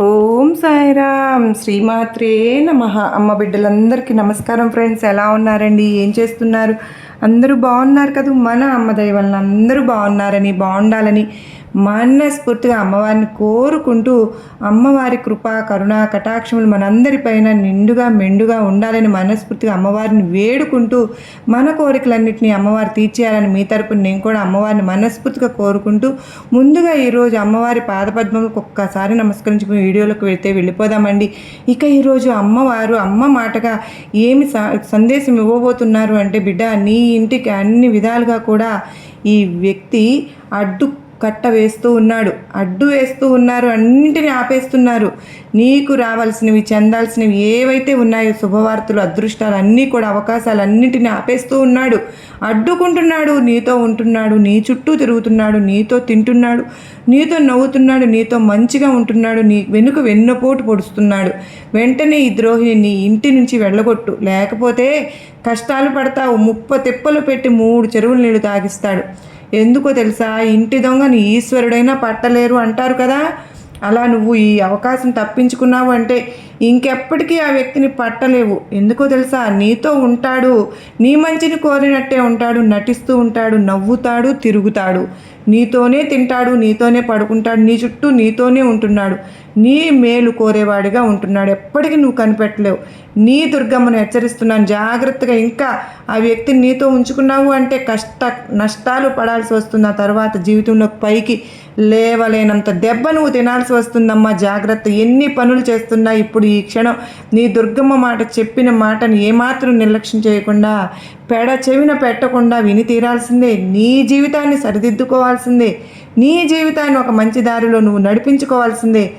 ఓం సాయిరామ్. శ్రీమాత్రే నమ. అమ్మ బిడ్డలందరికీ నమస్కారం ఫ్రెండ్స్. ఎలా ఉన్నారండి? ఏం చేస్తున్నారు? అందరూ బాగున్నారు కదా? మన అమ్మ దయ వలన అందరూ బాగున్నారని బాగుండాలని మనస్ఫూర్తిగా అమ్మవారిని కోరుకుంటూ అమ్మవారి కృప కరుణ కటాక్షములు మనందరిపైన నిండుగా మెండుగా ఉండాలని మనస్ఫూర్తిగా అమ్మవారిని వేడుకుంటూ మన కోరికలన్నింటినీ అమ్మవారు తీర్చేయాలని మీ తరపున నేను కూడా అమ్మవారిని మనస్ఫూర్తిగా కోరుకుంటూ ముందుగా ఈరోజు అమ్మవారి పాదపద్మములకు ఒక్కసారి నమస్కరించుకుని వీడియోలోకి వెళ్తే వెళ్ళిపోదామండి. ఇక ఈరోజు అమ్మవారు అమ్మ మాటగా ఏమి స- సందేశం ఇవ్వబోతున్నారు అంటే బిడ్డ నీ ఇంటికి అన్ని విధాలుగా కూడా ఈ వ్యక్తి అడ్డు కట్ట వేస్తూ ఉన్నాడు. అడ్డు వేస్తూ ఉన్నారు. అన్నింటినీ ఆపేస్తున్నారు. నీకు రావాల్సినవి చెందాల్సినవి ఏవైతే ఉన్నాయో శుభవార్తలు అదృష్టాలు అన్నీ కూడా అవకాశాలు అన్నింటినీ ఆపేస్తూ ఉన్నాడు. అడ్డుకుంటున్నాడు. నీతో ఉంటున్నాడు. నీ చుట్టూ తిరుగుతున్నాడు. నీతో తింటున్నాడు. నీతో నవ్వుతున్నాడు. నీతో మంచిగా ఉంటున్నాడు. నీ వెనుక వెన్నపోటు పొడుస్తున్నాడు. వెంటనే ఈ ద్రోహిని నీ ఇంటి నుంచి వెళ్ళగొట్టు. లేకపోతే కష్టాలు పడతావు. ముప్ప తిప్పలు పెట్టి మూడు చెరువులు నీళ్ళు తాగిస్తాడు. ఎందుకో తెలుసా? ఇంటి దొంగని ఈశ్వరుడైనా పట్టలేరు అంటారు కదా? అలా నువ్వు ఈ అవకాశం తప్పించుకున్నావు అంటే ఇంకెప్పటికీ ఆ వ్యక్తిని పట్టలేవు. ఎందుకో తెలుసా? నీతో ఉంటాడు. నీ మంచిని కోరినట్టే ఉంటాడు నటిస్తూ ఉంటాడు నవ్వుతాడు తిరుగుతాడు. నీతోనే తింటాడు నీతోనే పడుకుంటాడు నీ చుట్టూ నీతోనే ఉంటున్నాడు. నీ మేలు కోరేవాడిగా ఉంటున్నాడు. ఎప్పటికీ నువ్వు కనిపెట్టలేవు. నీ దుర్గమ్మను హెచ్చరిస్తున్నాను. జాగ్రత్తగా ఇంకా ఆ వ్యక్తిని నీతో ఉంచుకున్నావు అంటే కష్ట నష్టాలు పడాల్సి వస్తుంది. ఆ తర్వాత జీవితంలో పైకి లేవలేనంత దెబ్బ నువ్వు తినాల్సి వస్తుందమ్మా జాగ్రత్త. ఎన్ని పనులు చేస్తున్నా ఇప్పుడు ఈ క్షణం నీ దుర్గమ్మ మాట చెప్పిన మాటను ఏమాత్రం నిర్లక్ష్యం చేయకుండా పెడ చెవిన పెట్టకుండా విని తీరాల్సిందే. నీ జీవితాన్ని సరిదిద్దుకోవాల్సిందే. నీ జీవితాన్ని ఒక మంచి దారిలో నువ్వు నడిపించుకోవాల్సిందే.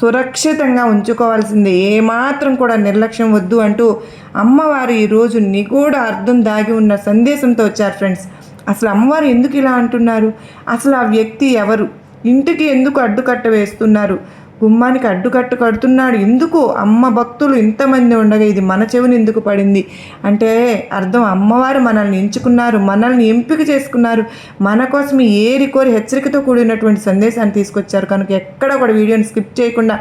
సురక్షితంగా ఉంచుకోవాల్సిందే. ఏమాత్రం కూడా నిర్లక్ష్యం వద్దు అంటూ అమ్మవారు ఈరోజు నిగూఢ అర్థం దాగి ఉన్న సందేశంతో వచ్చారు ఫ్రెండ్స్. అసలు అమ్మవారు ఎందుకు ఇలా అంటున్నారు? అసలు ఆ వ్యక్తి ఎవరు? ఇంటికి ఎందుకు అడ్డుకట్ట వేస్తున్నారు? గుమ్మానికి అడ్డుకట్టు కడుతున్నాడు. ఎందుకు? అమ్మ భక్తులు ఇంతమంది ఉండగా ఇది మన చెవిని ఎందుకు పడింది? అంటే అర్థం అమ్మవారు మనల్ని ఎంచుకున్నారు మనల్ని ఎంపిక చేసుకున్నారు. మన కోసం ఏరి కోరి హెచ్చరికతో కూడినటువంటి సందేశాన్ని తీసుకొచ్చారు. కనుక ఎక్కడ కూడా వీడియోని స్కిప్ చేయకుండా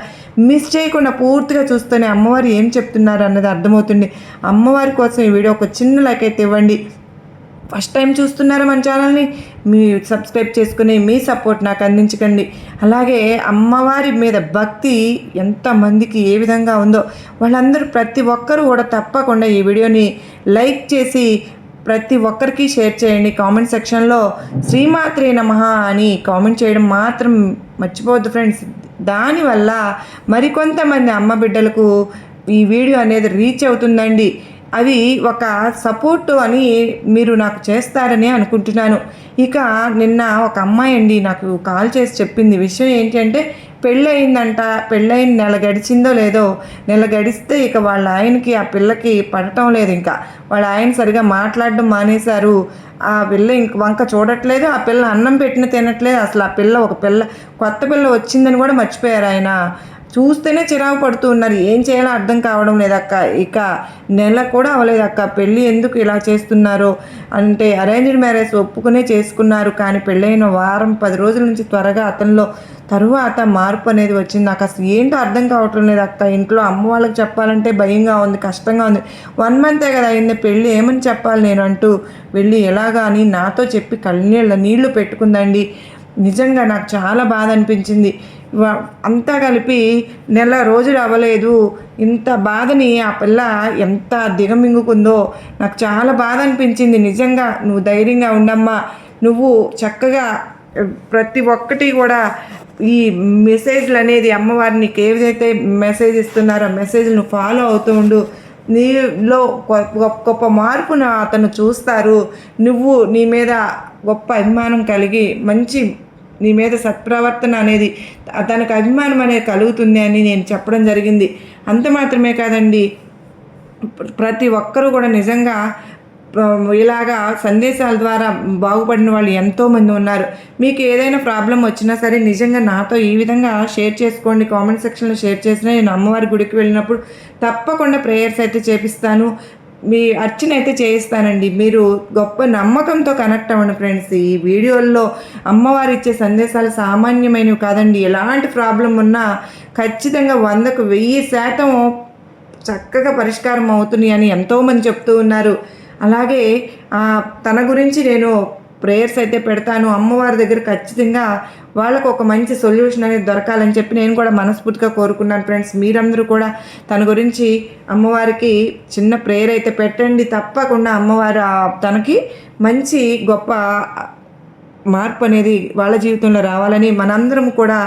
మిస్ చేయకుండా పూర్తిగా చూస్తేనే అమ్మవారు ఏం చెప్తున్నారు అన్నది అర్థమవుతుంది. అమ్మవారి కోసం ఈ వీడియో ఒక చిన్న లైక్ అయితే ఇవ్వండి. ఫస్ట్ టైం చూస్తున్నారా మన ఛానల్ని? మీ సబ్స్క్రైబ్ చేసుకుని మీ సపోర్ట్ నాకు అందించకండి. అలాగే అమ్మవారి మీద భక్తి ఎంతమందికి ఏ విధంగా ఉందో వాళ్ళందరూ ప్రతి ఒక్కరూ కూడా తప్పకుండా ఈ వీడియోని లైక్ చేసి ప్రతి ఒక్కరికి షేర్ చేయండి. కామెంట్ సెక్షన్లో శ్రీమాత్రే నమ అని కామెంట్ చేయడం మాత్రం మర్చిపోవద్దు ఫ్రెండ్స్. దానివల్ల మరికొంతమంది అమ్మ బిడ్డలకు ఈ వీడియో అనేది రీచ్ అవుతుందండి. అవి ఒక సపోర్ట్ అని మీరు నాకు చేస్తారని అనుకుంటున్నాను. ఇక నిన్న ఒక అమ్మాయి అండి నాకు కాల్ చేసి చెప్పింది. విషయం ఏంటంటే పెళ్ళయిందంట. పెళ్ళయిన నెల గడిచిందో లేదో నెల గడిస్తే ఇక వాళ్ళ ఆయనకి ఆ పిల్లకి పడటం లేదు ఇంకా. వాళ్ళ ఆయన సరిగా మాట్లాడడం మానేశారు. ఆ పిల్ల ఇంక వంక చూడట్లేదు. ఆ పిల్ల అన్నం పెట్టిన తినట్లేదు. అసలు ఆ పిల్ల ఒక పిల్ల కొత్త పిల్ల వచ్చిందని కూడా మర్చిపోయారు ఆయన. చూస్తేనే చిరాకు పడుతూ ఉన్నారు. ఏం చేయాలో అర్థం కావడం లేదక్క ఇక నెల కూడా అవ్వలేదక్క పెళ్ళి ఎందుకు ఇలా చేస్తున్నారో? అంటే అరేంజ్డ్ మ్యారేజ్ ఒప్పుకునే చేసుకున్నారు. కానీ పెళ్ళైన వారం పది రోజుల నుంచి త్వరగా అతనిలో తరువాత మార్పు అనేది వచ్చింది. నాకు అసలు ఏంటో అర్థం కావటం లేదు అక్క. ఇంట్లో అమ్మ వాళ్ళకి చెప్పాలంటే భయంగా ఉంది కష్టంగా ఉంది. వన్ మంతే కదా అయింది. పెళ్ళి ఏమని చెప్పాలి నేను అంటూ వెళ్ళి ఎలాగా అని నాతో చెప్పి కళ్ళనీళ్ళ నీళ్ళు పెట్టుకుందండి. నిజంగా నాకు చాలా బాధ అనిపించింది. అంతా కలిపి నెల రోజులు అవ్వలేదు. ఇంత బాధని ఆ పిల్ల ఎంత దిగమింగుకుందో. నాకు చాలా బాధ అనిపించింది నిజంగా. నువ్వు ధైర్యంగా ఉండమ్మా. నువ్వు చక్కగా ప్రతి ఒక్కటి కూడా ఈ మెసేజ్లు అనేది అమ్మవారు నీకు ఏదైతే మెసేజ్ ఇస్తున్నారో మెసేజ్ నువ్వు ఫాలో అవుతూ ఉండు. నీలో గొప్ప గొప్ప మార్పును అతను చూస్తారు. నువ్వు నీ మీద గొప్ప అభిమానం కలిగి మంచి నీ మీద సత్ప్రవర్తన అనేది తనకు అభిమానం అనేది కలుగుతుంది అని నేను చెప్పడం జరిగింది. అంత మాత్రమే కాదండి. ప్రతి ఒక్కరూ కూడా నిజంగా ఇలాగా సందేశాల ద్వారా బాగుపడిన వాళ్ళు ఎంతోమంది ఉన్నారు. మీకు ఏదైనా ప్రాబ్లం వచ్చినా సరే నిజంగా నాతో ఈ విధంగా షేర్ చేసుకోండి. కామెంట్ సెక్షన్లో షేర్ చేసినా నేను అమ్మవారి గుడికి వెళ్ళినప్పుడు తప్పకుండా ప్రేయర్స్ అయితే చేపిస్తాను. మీ అర్చన అయితే చేయిస్తానండి. మీరు గొప్ప నమ్మకంతో కనెక్ట్ అవ్వండి ఫ్రెండ్స్ ఈ వీడియోల్లో అమ్మవారు ఇచ్చే సందేశాలు సామాన్యమైనవి కాదండి. ఎలాంటి ప్రాబ్లం ఉన్నా ఖచ్చితంగా వందకు వెయ్యి శాతం చక్కగా పరిష్కారం అవుతున్నాయి అని ఎంతోమంది చెప్తూ ఉన్నారు. అలాగే తన గురించి నేను ప్రేయర్స్ అయితే పెడతాను. అమ్మవారి దగ్గర ఖచ్చితంగా వాళ్ళకు ఒక మంచి సొల్యూషన్ అనేది దొరకాలని చెప్పి నేను కూడా మనస్ఫూర్తిగా కోరుకున్నాను ఫ్రెండ్స్. మీరందరూ కూడా తన గురించి అమ్మవారికి చిన్న ప్రేయర్ అయితే పెట్టండి. తప్పకుండా అమ్మవారు తనకి మంచి గొప్ప మార్పు అనేది వాళ్ళ జీవితంలో రావాలని మనందరం కూడా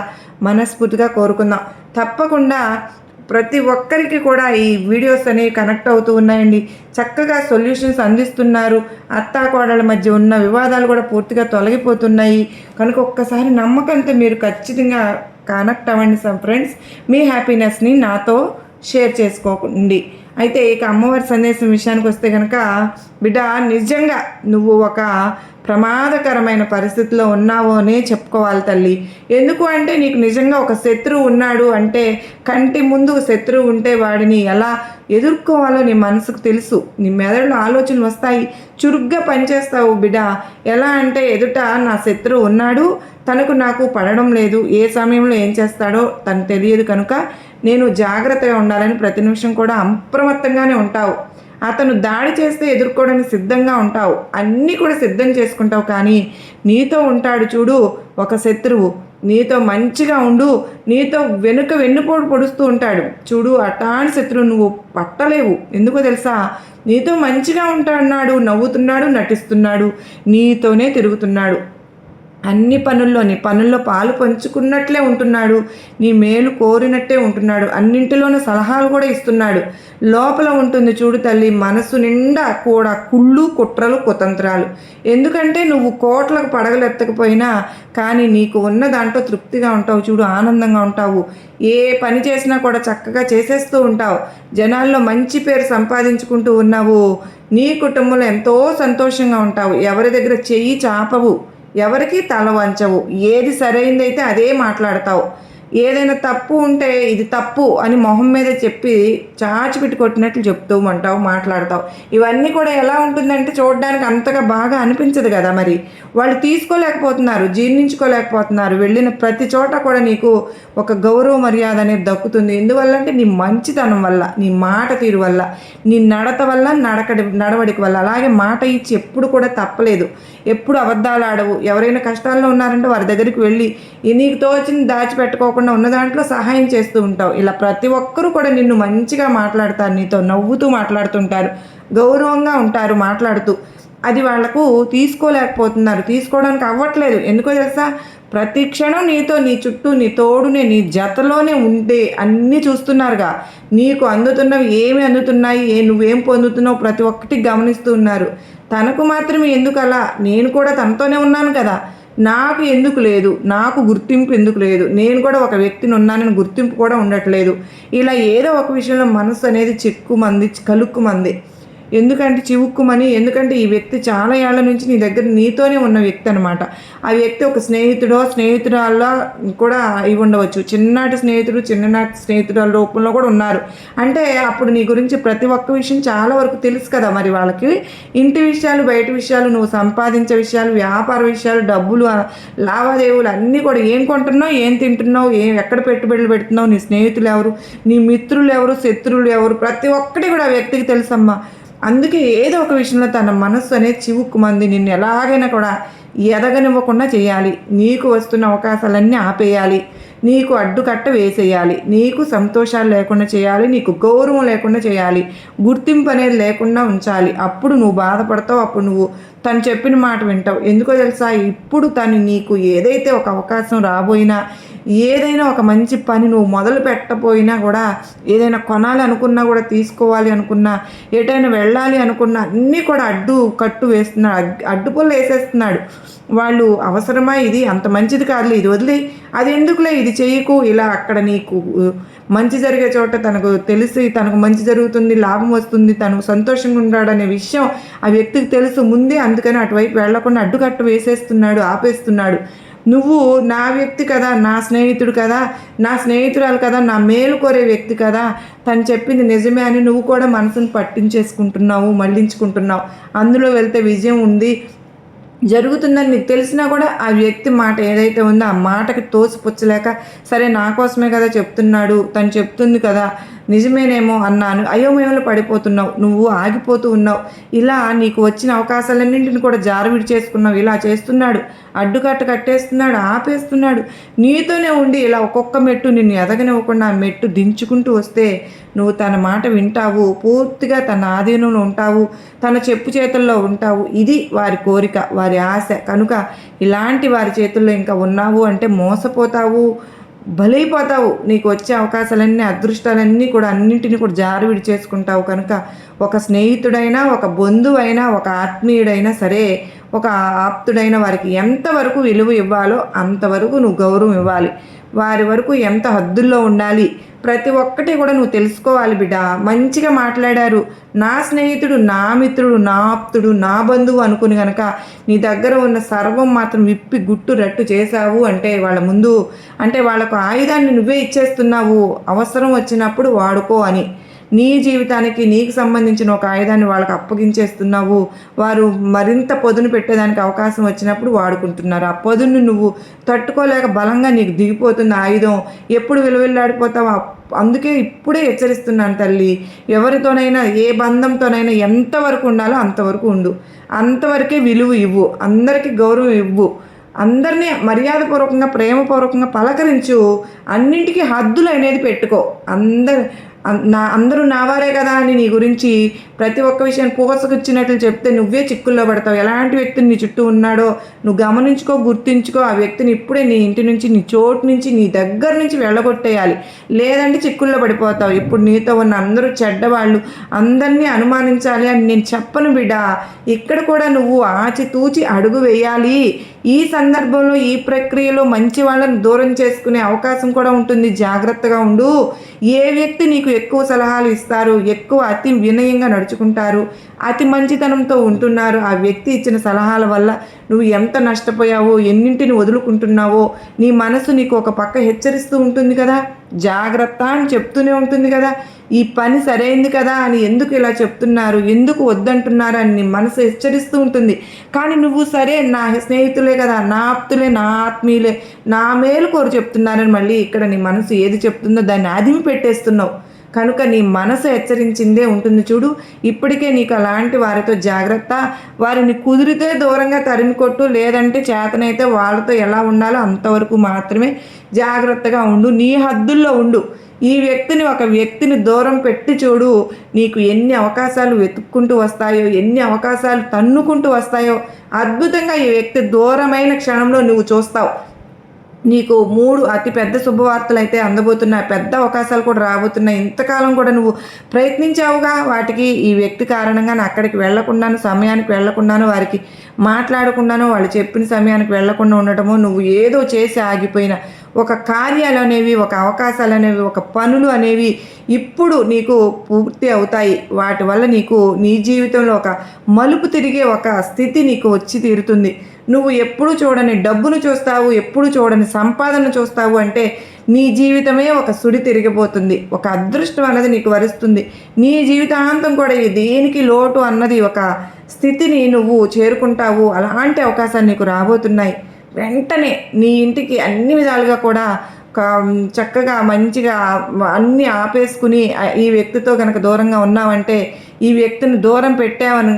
మనస్ఫూర్తిగా కోరుకుందాం. తప్పకుండా ప్రతి ఒక్కరికి కూడా ఈ వీడియోస్ అనేవి కనెక్ట్ అవుతూ ఉన్నాయండి. చక్కగా సొల్యూషన్స్ అందిస్తున్నారు. అత్తా కోడల మధ్య ఉన్న వివాదాలు కూడా పూర్తిగా తొలగిపోతున్నాయి. కనుక ఒక్కసారి నమ్మకంతో మీరు ఖచ్చితంగా కనెక్ట్ అవ్వండి సమ్ ఫ్రెండ్స్. మీ హ్యాపీనెస్ని నాతో షేర్ చేసుకోండి. అయితే ఇక అమ్మవారి సందేశం విషయానికి వస్తే కనుక బిడ్డ నిజంగా నువ్వు ఒక ప్రమాదకరమైన పరిస్థితిలో ఉన్నావో అనే చెప్పుకోవాలి తల్లి. ఎందుకు అంటే నీకు నిజంగా ఒక శత్రువు ఉన్నాడు అంటే కంటి ముందు శత్రువు ఉంటే వాడిని ఎలా ఎదుర్కోవాలో నీ మనసుకు తెలుసు. నీ మెదడులో ఆలోచనలు వస్తాయి. చురుగ్గా పనిచేస్తావు బిడ్డ ఎలా అంటే ఎదుట నా శత్రువు ఉన్నాడు. తనకు నాకు పడడం లేదు. ఏ సమయంలో ఏం చేస్తాడో తను తెలియదు కనుక నేను జాగ్రత్తగా ఉండాలని ప్రతి నిమిషం కూడా అప్రమత్తంగానే ఉంటావు. అతను దాడి చేస్తే ఎదుర్కోవడానికి సిద్ధంగా ఉంటావు. అన్నీ కూడా సిద్ధం చేసుకుంటావు కానీ నీతో ఉంటాడు చూడు ఒక శత్రువు. నీతో మంచిగా ఉండు. నీతో వెనుక వెన్నుపోటు పొడుస్తూ ఉంటాడు. చూడు అటాని శత్రువు నువ్వు పట్టలేవు. ఎందుకో తెలుసా? నీతో మంచిగా ఉంటాడు నవ్వుతున్నాడు నటిస్తున్నాడు నీతోనే తిరుగుతున్నాడు. అన్ని పనుల్లోని పనుల్లో పాలు పంచుకున్నట్లే ఉంటున్నాడు. నీ మేలు కోరినట్టే ఉంటున్నాడు. అన్నింటిలోనూ సలహాలు కూడా ఇస్తున్నాడు. లోపల ఉంటుంది చూడు తల్లి మనసు నిండా కూడా కుళ్ళు కుట్రలు కుతంత్రాలు. ఎందుకంటే నువ్వు కోట్లకు పడగలెత్తకపోయినా కానీ నీకు ఉన్న దాంట్లో తృప్తిగా ఉంటావు చూడు ఆనందంగా ఉంటావు. ఏ పని చేసినా కూడా చక్కగా చేసేస్తూ ఉంటావు. జనాల్లో మంచి పేరు సంపాదించుకుంటూ ఉన్నావు. నీ కుటుంబంలో ఎంతో సంతోషంగా ఉంటావు. ఎవరి దగ్గర చెయ్యి చాపవు. ఎవరికి తల వంచవు. ఏది సరైందైతే అదే మాట్లాడతావు. ఏదైనా తప్పు ఉంటే ఇది తప్పు అని మొహం మీద చెప్పి చాచిపెట్టి కొట్టినట్లు చెప్తూ ఉంటావు మాట్లాడతావు. ఇవన్నీ కూడా ఎలా ఉంటుందంటే చూడడానికి అంతగా బాగా అనిపించదు కదా మరి. వాళ్ళు తీసుకోలేకపోతున్నారు జీర్ణించుకోలేకపోతున్నారు. వెళ్ళిన ప్రతి చోట కూడా నీకు ఒక గౌరవ మర్యాద అనేది దక్కుతుంది. ఎందువల్లంటే నీ మంచితనం వల్ల నీ మాట తీరు వల్ల నీ నడత వల్ల నడకడి నడవడిక వల్ల. అలాగే మాట ఇచ్చి ఎప్పుడు కూడా తప్పలేదు. ఎప్పుడు అబద్ధాలు ఆడవు. ఎవరైనా కష్టాల్లో ఉన్నారంటే వారి దగ్గరికి వెళ్ళి నీకు తోచింది దాచిపెట్టుకోకుండా ఉన్న దాంట్లో సహాయం చేస్తూ ఉంటావు. ఇలా ప్రతి ఒక్కరూ కూడా నిన్ను మంచిగా మాట్లాడతారు నీతో నవ్వుతూ మాట్లాడుతుంటారు గౌరవంగా ఉంటారు మాట్లాడుతూ. అది వాళ్ళకు తీసుకోలేకపోతున్నారు. తీసుకోవడానికి అవ్వట్లేదు. ఎందుకో తెలుసా? ప్రతి క్షణం నీతో నీ చుట్టూ నీ తోడునే నీ జతలోనే ఉంటే అన్నీ చూస్తున్నారుగా. నీకు అందుతున్నవి ఏమి అందుతున్నాయి? ఏ నువ్వేం పొందుతున్నావు? ప్రతి ఒక్కటి గమనిస్తూ ఉన్నారు. తనకు మాత్రమే ఎందుకు అలా నేను కూడా తనతోనే ఉన్నాను కదా. నాకు ఎందుకు లేదు? నాకు గుర్తింపు ఎందుకు లేదు? నేను కూడా ఒక వ్యక్తిని ఉన్నానని గుర్తింపు కూడా ఉండట్లేదు. ఇలా ఏదో ఒక విషయంలో మనసు అనేది చిక్కుమంది కలుక్కుమంది ఎందుకంటే చివుక్కుమని ఎందుకంటే ఈ వ్యక్తి చాలా ఏళ్ళ నుంచి నీ దగ్గర నీతోనే ఉన్న వ్యక్తి అనమాట ఆ వ్యక్తి ఒక స్నేహితుడో స్నేహితురాల్లో కూడా ఇవి ఉండవచ్చు. చిన్ననాటి స్నేహితుడు చిన్ననాటి స్నేహితురాల రూపంలో కూడా ఉన్నారు. అంటే అప్పుడు నీ గురించి ప్రతి ఒక్క విషయం చాలా వరకు తెలుసు కదా మరి వాళ్ళకి. ఇంటి విషయాలు బయట విషయాలు నువ్వు సంపాదించే విషయాలు వ్యాపార విషయాలు డబ్బులు లావాదేవీలు అన్నీ కూడా ఏం కొంటున్నావు ఏం తింటున్నావు ఏం ఎక్కడ పెట్టుబడులు పెడుతున్నావు నీ స్నేహితులు ఎవరు నీ మిత్రులు ఎవరు శత్రువులు ఎవరు ప్రతి ఒక్కటి కూడా ఆ వ్యక్తికి తెలుసమ్మా. అందుకే ఏదో ఒక విషయంలో తన మనస్సు అనేది చివుక్కుమంది. నిన్ను ఎలాగైనా కూడా ఎదగనివ్వకుండా చేయాలి. నీకు వస్తున్న అవకాశాలన్నీ ఆపేయాలి. నీకు అడ్డుకట్ట వేసేయాలి. నీకు సంతోషాలు లేకుండా చేయాలి. నీకు గౌరవం లేకుండా చేయాలి. గుర్తింపు అనేది లేకుండా ఉంచాలి. అప్పుడు నువ్వు బాధపడతావు. అప్పుడు నువ్వు తను చెప్పిన మాట వింటావు. ఎందుకో తెలుసా? ఇప్పుడు తను నీకు ఏదైతే ఒక అవకాశం రాబోయినా ఏదైనా ఒక మంచి పని నువ్వు మొదలు పెట్టపోయినా కూడా ఏదైనా కొనాలి అనుకున్నా కూడా తీసుకోవాలి అనుకున్నా ఎటైనా వెళ్ళాలి అనుకున్నా అన్నీ కూడా అడ్డు కట్టు వేస్తున్నాడు అడ్- వేసేస్తున్నాడు. వాళ్ళు అవసరమా ఇది? అంత మంచిది కాదులే ఇది వదిలే. అది ఎందుకులే ఇది చేయకు? ఇలా అక్కడ నీకు మంచి జరిగే చోట తనకు తెలిసి తనకు మంచి జరుగుతుంది లాభం వస్తుంది తను సంతోషంగా ఉంటాడనే విషయం ఆ వ్యక్తికి తెలుసు ముందే. అందుకని అటువైపు వెళ్ళకుండా అడ్డుకట్ట వేసేస్తున్నాడు ఆపేస్తున్నాడు. నువ్వు నా వ్యక్తి కదా నా స్నేహితుడు కదా నా స్నేహితురాలు కదా నా మేలు కోరే వ్యక్తి కదా తను చెప్పింది నిజమే అని నువ్వు కూడా మనసును పట్టించేసుకుంటున్నావు మళ్ళించుకుంటున్నావు అందులో వెళ్తే విజయం ఉంది. జరుగుతుందని నీకు తెలిసినా కూడా ఆ వ్యక్తి మాట ఏదైతే ఉందో ఆ మాటకి తోసిపుచ్చలేక సరే నా కోసమే కదా చెప్తున్నాడు తను చెప్తుంది కదా నిజమేనేమో అన్నాను. అయోమయంలో పడిపోతున్నావు నువ్వు ఆగిపోతూ ఉన్నావు. ఇలా నీకు వచ్చిన అవకాశాలన్నింటిని కూడా జారవిడి చేసుకున్నావు. ఇలా చేస్తున్నాడు అడ్డుకట్ట కట్టేస్తున్నాడు ఆపేస్తున్నాడు. నీతోనే ఉండి ఇలా ఒక్కొక్క మెట్టు నిన్ను ఎదగనివ్వకుండా మెట్టు దించుకుంటూ వస్తే నువ్వు తన మాట వింటావు పూర్తిగా తన ఆధీనంలో ఉంటావు తన చెప్పు చేతుల్లో ఉంటావు. ఇది వారి కోరిక వారి ఆశ. కనుక ఇలాంటి వారి చేతుల్లో ఇంకా ఉన్నావు అంటే మోసపోతావు. బలైపోతావు నీకు వచ్చే అవకాశాలన్నీ అదృష్టాలన్నీ కూడా అన్నింటినీ కూడా జారువిడి చేసుకుంటావు కనుక ఒక స్నేహితుడైనా ఒక బంధువైనా ఒక ఆత్మీయుడైనా సరే ఒక ఆప్తుడైన వారికి ఎంతవరకు విలువ ఇవ్వాలో అంతవరకు నువ్వు గౌరవం ఇవ్వాలి. వారి వరకు ఎంత హద్దుల్లో ఉండాలి? ప్రతి ఒక్కటి కూడా నువ్వు తెలుసుకోవాలి బిడ్డ. మంచిగా మాట్లాడారు. నా స్నేహితుడు నా మిత్రుడు నా ఆప్తుడు నా బంధువు అనుకుని గనక నీ దగ్గర ఉన్న సర్వం మాత్రం విప్పి గుట్టు రట్టు చేశావు అంటే వాళ్ళ ముందు అంటే వాళ్ళకు ఆయుధాన్ని నువ్వే ఇచ్చేస్తున్నావు. అవసరం వచ్చినప్పుడు వాడుకో అని. నీ జీవితానికి నీకు సంబంధించిన ఒక ఆయుధాన్ని వాళ్ళకి అప్పగించేస్తున్నావు. వారు మరింత పొదును పెట్టేదానికి అవకాశం వచ్చినప్పుడు వాడుకుంటున్నారు. ఆ పొదును నువ్వు తట్టుకోలేక బలంగా నీకు దిగిపోతుంది ఆయుధం. ఎప్పుడు విలువెల్లాడిపోతావు అందుకే ఇప్పుడే హెచ్చరిస్తున్నాను తల్లి. ఎవరితోనైనా ఏ బంధంతోనైనా ఎంతవరకు ఉండాలో అంతవరకు ఉండు. అంతవరకే విలువ ఇవ్వు. అందరికీ గౌరవం ఇవ్వు. అందరినీ మర్యాదపూర్వకంగా ప్రేమపూర్వకంగా పలకరించు. అన్నింటికీ హద్దులు అనేది పెట్టుకో. అందరు నా అందరూ నావారే కదా అని నీ గురించి ప్రతి ఒక్క విషయాన్ని పోసకొచ్చినట్లు చెప్తే నువ్వే చిక్కుల్లో పడతావు. ఎలాంటి వ్యక్తి నీ చుట్టూ ఉన్నాడో నువ్వు గమనించుకో గుర్తించుకో ఆ వ్యక్తిని ఇప్పుడే నీ ఇంటి నుంచి నీ చోటు నుంచి నీ దగ్గర నుంచి వెళ్ళగొట్టేయాలి. లేదంటే చిక్కుల్లో పడిపోతావు. ఇప్పుడు నీతో ఉన్న అందరూ చెడ్డవాళ్ళు. అందరినీ అనుమానించాలి అని నేను చెప్పను బిడ్డ. ఇక్కడ కూడా నువ్వు ఆచితూచి అడుగు వేయాలి. ఈ సందర్భంలో ఈ ప్రక్రియలో మంచి వాళ్ళని దూరం చేసుకునే అవకాశం కూడా ఉంటుంది. జాగ్రత్తగా ఉండు. ఏ వ్యక్తి నీకు ఎక్కువ సలహాలు ఇస్తారు ఎక్కువ అతి వినయంగా నడుచుకుంటారు అతి మంచితనంతో ఉంటున్నారు. ఆ వ్యక్తి ఇచ్చిన సలహాల వల్ల నువ్వు ఎంత నష్టపోయావో ఎన్నింటిని వదులుకుంటున్నావో నీ మనసు నీకు ఒక పక్క హెచ్చరిస్తూ ఉంటుంది కదా? జాగ్రత్త అని చెప్తూనే ఉంటుంది కదా? ఈ పని సరైంది కదా అని ఎందుకు ఇలా చెప్తున్నారు? ఎందుకు వద్దంటున్నారు అని నీ మనసు హెచ్చరిస్తూ ఉంటుంది. కానీ నువ్వు సరే నా స్నేహితులే కదా నా ఆప్తులే నా ఆత్మీయులే నా మేలు కోరు చెప్తున్నారని మళ్ళీ ఇక్కడ నీ మనసు ఏది చెప్తుందో దాన్ని అదిమి పెట్టేస్తున్నావు. కనుక నీ మనసు హెచ్చరించిందే ఉంటుంది చూడు. ఇప్పటికే నీకు అలాంటి వారితో జాగ్రత్త. వారిని కుదిరితే దూరంగా తరిమి కొట్టు. లేదంటే చేతనైతే వాళ్ళతో ఎలా ఉండాలో అంతవరకు మాత్రమే జాగ్రత్తగా ఉండు. నీ హద్దుల్లో ఉండు. ఈ వ్యక్తిని ఒక వ్యక్తిని దూరం పెట్టి చూడు. నీకు ఎన్ని అవకాశాలు వెతుక్కుంటూ వస్తాయో ఎన్ని అవకాశాలు తన్నుకుంటూ వస్తాయో అద్భుతంగా ఈ వ్యక్తి దూరమైన క్షణంలో నువ్వు చూస్తావు. నీకు మూడు అతిపెద్ద శుభవార్తలు అయితే అందబోతున్నాయి. పెద్ద అవకాశాలు కూడా రాబోతున్నాయి. ఇంతకాలం కూడా నువ్వు ప్రయత్నించావుగా? వాటికి ఈ వ్యక్తి కారణంగా అక్కడికి వెళ్ళకుండాను సమయానికి వెళ్ళకుండాను వారికి మాట్లాడకుండాను వాళ్ళు చెప్పిన సమయానికి వెళ్ళకుండా ఉండటము నువ్వు ఏదో చేసి ఆగిపోయిన ఒక కార్యాలు అనేవి ఒక అవకాశాలు అనేవి ఒక పనులు అనేవి ఇప్పుడు నీకు పూర్తి అవుతాయి. వాటి వల్ల నీకు నీ జీవితంలో ఒక మలుపు తిరిగే ఒక స్థితి నీకు వచ్చి తీరుతుంది. నువ్వు ఎప్పుడు చూడని డబ్బును చూస్తావు ఎప్పుడు చూడని సంపాదన చూస్తావు అంటే నీ జీవితమే ఒక సుడి తిరిగిపోతుంది. ఒక అదృష్టం అన్నది నీకు వరుస్తుంది. నీ జీవితాంతం కూడా దేనికి లోటు అన్నది ఒక స్థితిని నువ్వు చేరుకుంటావు. అలాంటి అవకాశాలు నీకు రాబోతున్నాయి. వెంటనే నీ ఇంటికి అన్ని విధాలుగా కూడా చక్కగా మంచిగా అన్నీ ఆపేసుకుని ఈ వ్యక్తితో కనుక దూరంగా ఉన్నావంటే ఈ వ్యక్తిని దూరం పెట్టావని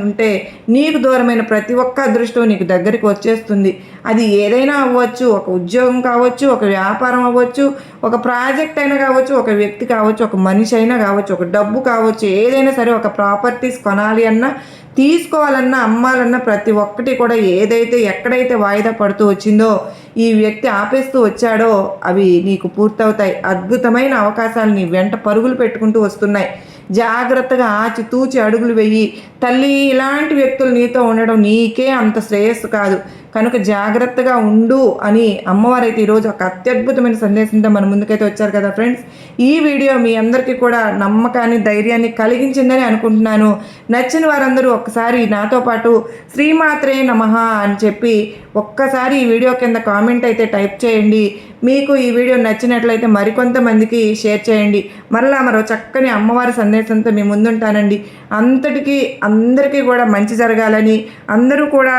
నీకు దూరమైన ప్రతి ఒక్క అదృష్టం నీకు దగ్గరికి వచ్చేస్తుంది. అది ఏదైనా అవ్వచ్చు ఒక ఉద్యోగం కావచ్చు ఒక వ్యాపారం అవ్వచ్చు ఒక ప్రాజెక్ట్ అయినా కావచ్చు ఒక వ్యక్తి కావచ్చు ఒక మనిషి అయినా కావచ్చు ఒక డబ్బు కావచ్చు ఏదైనా సరే ఒక ప్రాపర్టీస్ కొనాలి అన్నా తీసుకోవాలన్నా అమ్మాలన్నా ప్రతి ఒక్కటి కూడా ఏదైతే ఎక్కడైతే వాయిదా పడుతూ వచ్చిందో ఈ వ్యక్తి ఆపేస్తూ వచ్చాడో అవి నీకు పూర్తవుతాయి. అద్భుతమైన అవకాశాలు నీ వెంట పరుగులు పెట్టుకుంటూ వస్తున్నాయి. జాగ్రత్తగా ఆచి తూచి అడుగులు వెయ్యి తల్లి ఇలాంటి వ్యక్తులు నీతో ఉండడం నీకే అంత శ్రేయస్సు కాదు. కనుక జాగ్రత్తగా ఉండు అని అమ్మవారు అయితే ఈరోజు ఒక అత్యద్భుతమైన సందేశంతో మన ముందుకైతే వచ్చారు కదా ఫ్రెండ్స్. ఈ వీడియో మీ అందరికీ కూడా నమ్మకాన్ని ధైర్యాన్ని కలిగించిందని అనుకుంటున్నాను. నచ్చిన వారందరూ ఒక్కసారి నాతో పాటు శ్రీమాత్రే నమః అని చెప్పి ఒక్కసారి ఈ వీడియో కింద కామెంట్ అయితే టైప్ చేయండి. మీకు ఈ వీడియో నచ్చినట్లయితే మరికొంతమందికి షేర్ చేయండి. మరలా మరో చక్కని అమ్మవారి సందేశంతో మీ ముందుంటానండి. అంతటికీ అందరికీ కూడా మంచి జరగాలని అందరూ కూడా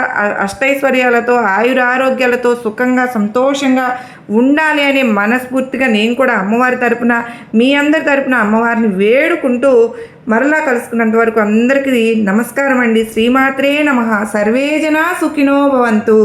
అష్టైశ్వర్యాల అష్టైశ్వర్యాలతో ఆయురారోగ్యాలతో సుఖంగా సంతోషంగా ఉండాలి అని మనస్ఫూర్తిగా నేను కూడా అమ్మవారి తరపున మీ అందరి తరపున అమ్మవారిని వేడుకుంటూ మరలా కలుసుకున్నంత వరకు అందరికీ నమస్కారం అండి శ్రీమాత్రే నమ. సర్వే జనా సుఖినో భవంతు.